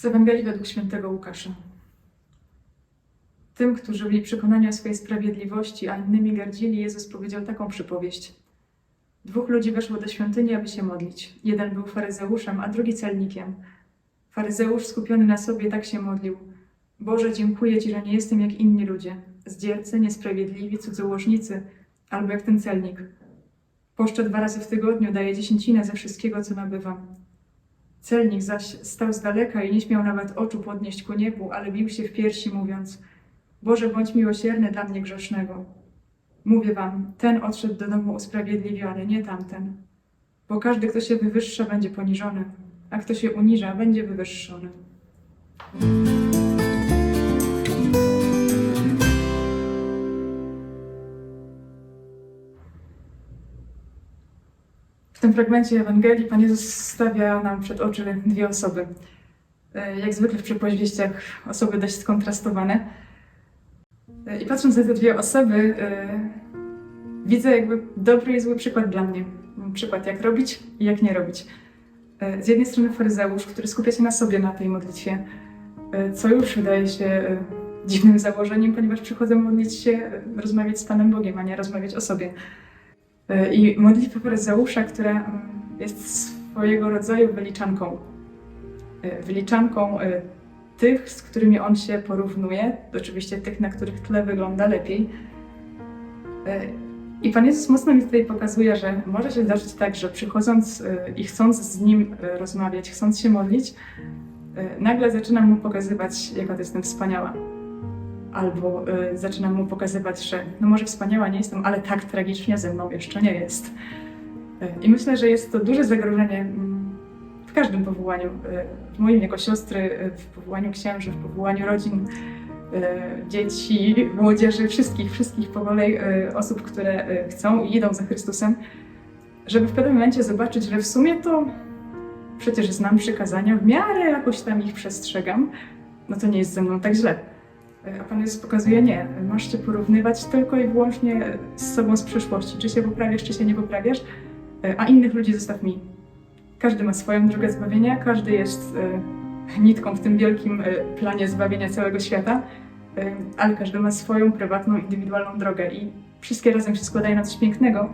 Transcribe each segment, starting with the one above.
Z Ewangelii według świętego Łukasza. Tym, którzy byli przekonani o swojej sprawiedliwości, a innymi gardzili, Jezus powiedział taką przypowieść. Dwóch ludzi weszło do świątyni, aby się modlić. Jeden był faryzeuszem, a drugi celnikiem. Faryzeusz skupiony na sobie tak się modlił. Boże, dziękuję Ci, że nie jestem jak inni ludzie, zdziercy, niesprawiedliwi, cudzołożnicy, albo jak ten celnik. Poszczę dwa razy w tygodniu, daję dziesięcinę ze wszystkiego, co nabywam. Celnik zaś stał z daleka i nie śmiał nawet oczu podnieść ku niebu, ale bił się w piersi, mówiąc: Boże, bądź miłosierny dla mnie grzesznego. Mówię wam, ten odszedł do domu usprawiedliwiony, nie tamten. Bo każdy, kto się wywyższa, będzie poniżony, a kto się uniża, będzie wywyższony. W tym fragmencie Ewangelii Pan Jezus stawia nam przed oczy dwie osoby. E, Jak zwykle w przypowieściach osoby dość skontrastowane. E, I patrząc na te dwie osoby, e, widzę jakby dobry i zły przykład dla mnie. Przykład jak robić i jak nie robić. Z jednej strony faryzeusz, który skupia się na sobie na tej modlitwie, co już wydaje się dziwnym założeniem, ponieważ przychodzę modlić się, rozmawiać z Panem Bogiem, a nie rozmawiać o sobie. E, I modlitwa faryzeusza, która mm, jest swojego rodzaju wyliczanką. E, Wyliczanką e, tych, z którymi on się porównuje, oczywiście tych, na których tle wygląda lepiej. I Pan Jezus mocno mi tutaj pokazuje, że może się zdarzyć tak, że przychodząc i chcąc z Nim rozmawiać, chcąc się modlić, nagle zaczynam Mu pokazywać, jaka to jestem wspaniała. Albo e, zaczynam Mu pokazywać, że no może wspaniała nie jestem, ale tak tragicznie ze mną jeszcze nie jest. E, I myślę, że jest to duże zagrożenie mm, w każdym powołaniu. e, W moim jako siostry, e, w powołaniu księży, w powołaniu rodzin, dzieci, młodzieży, wszystkich, wszystkich po kolei osób, które chcą i idą za Chrystusem, żeby w pewnym momencie zobaczyć, że w sumie to przecież znam przykazania, w miarę jakoś tam ich przestrzegam, no to nie jest ze mną tak źle. E, A Pan Jezus pokazuje, nie, masz się porównywać tylko i wyłącznie z sobą z przeszłości, czy się poprawiasz, czy się nie poprawiasz, e, a innych ludzi zostaw mi. Każdy ma swoją drogę zbawienia, każdy jest e, nitką w tym wielkim planie zbawienia całego świata, ale każdy ma swoją prywatną, indywidualną drogę i wszystkie razem się składają na coś pięknego,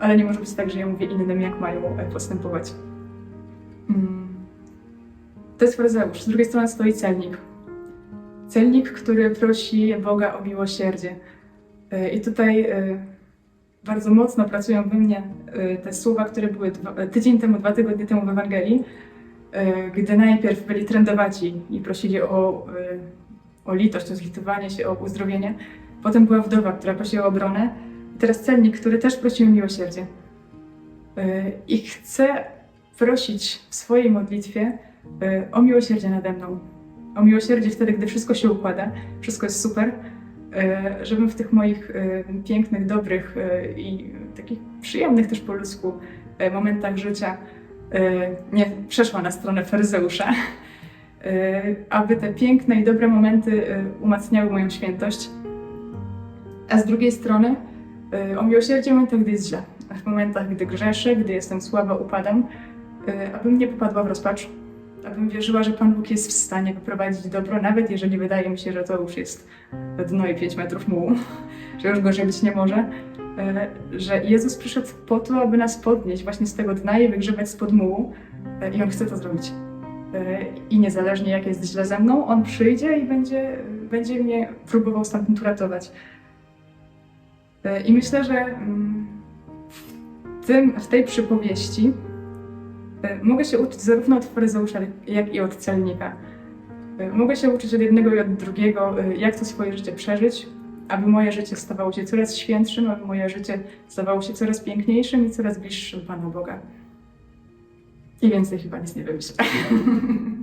ale nie może być tak, że ja mówię innym, jak mają postępować. Mm. To jest faryzeusz. Z drugiej strony stoi celnik. Celnik, który prosi Boga o miłosierdzie. E, I tutaj e, bardzo mocno pracują we mnie e, te słowa, które były tydzień temu, dwa tygodnie temu w Ewangelii, gdy najpierw byli trędowaci i prosili o, o litość, o zlitowanie się, o uzdrowienie. Potem była wdowa, która prosiła o obronę. Teraz celnik, który też prosił o miłosierdzie. I chce prosić w swojej modlitwie o miłosierdzie nade mną. O miłosierdzie wtedy, gdy wszystko się układa, wszystko jest super, e, żebym w tych moich e, pięknych, dobrych e, i takich przyjemnych też po ludzku momentach życia nie przeszła na stronę faryzeusza, aby te piękne i dobre momenty umacniały moją świętość, a z drugiej strony o miłosierdzie w momentach, gdy jest źle, w momentach, gdy grzeszę, gdy jestem słaba, upadam, abym nie popadła w rozpacz, abym wierzyła, że Pan Bóg jest w stanie wyprowadzić dobro, nawet jeżeli wydaje mi się, że to już jest dno i 5 metrów mułu, że już gorzej być nie może, e, że Jezus przyszedł po to, aby nas podnieść właśnie z tego dna i wygrzebać spod mułu e, i On chce to zrobić. E, I niezależnie jak jest źle ze mną, On przyjdzie i będzie, będzie mnie próbował stamtąd uratować. I myślę, że mm, w, tym, w tej przypowieści mogę się uczyć zarówno od faryzeusza, jak i od celnika. E, Mogę się uczyć od jednego i od drugiego, e, jak to swoje życie przeżyć, aby moje życie stawało się coraz świętszym, aby moje życie stawało się coraz piękniejszym i coraz bliższym Panu Boga. I więcej chyba nic nie wymyślę.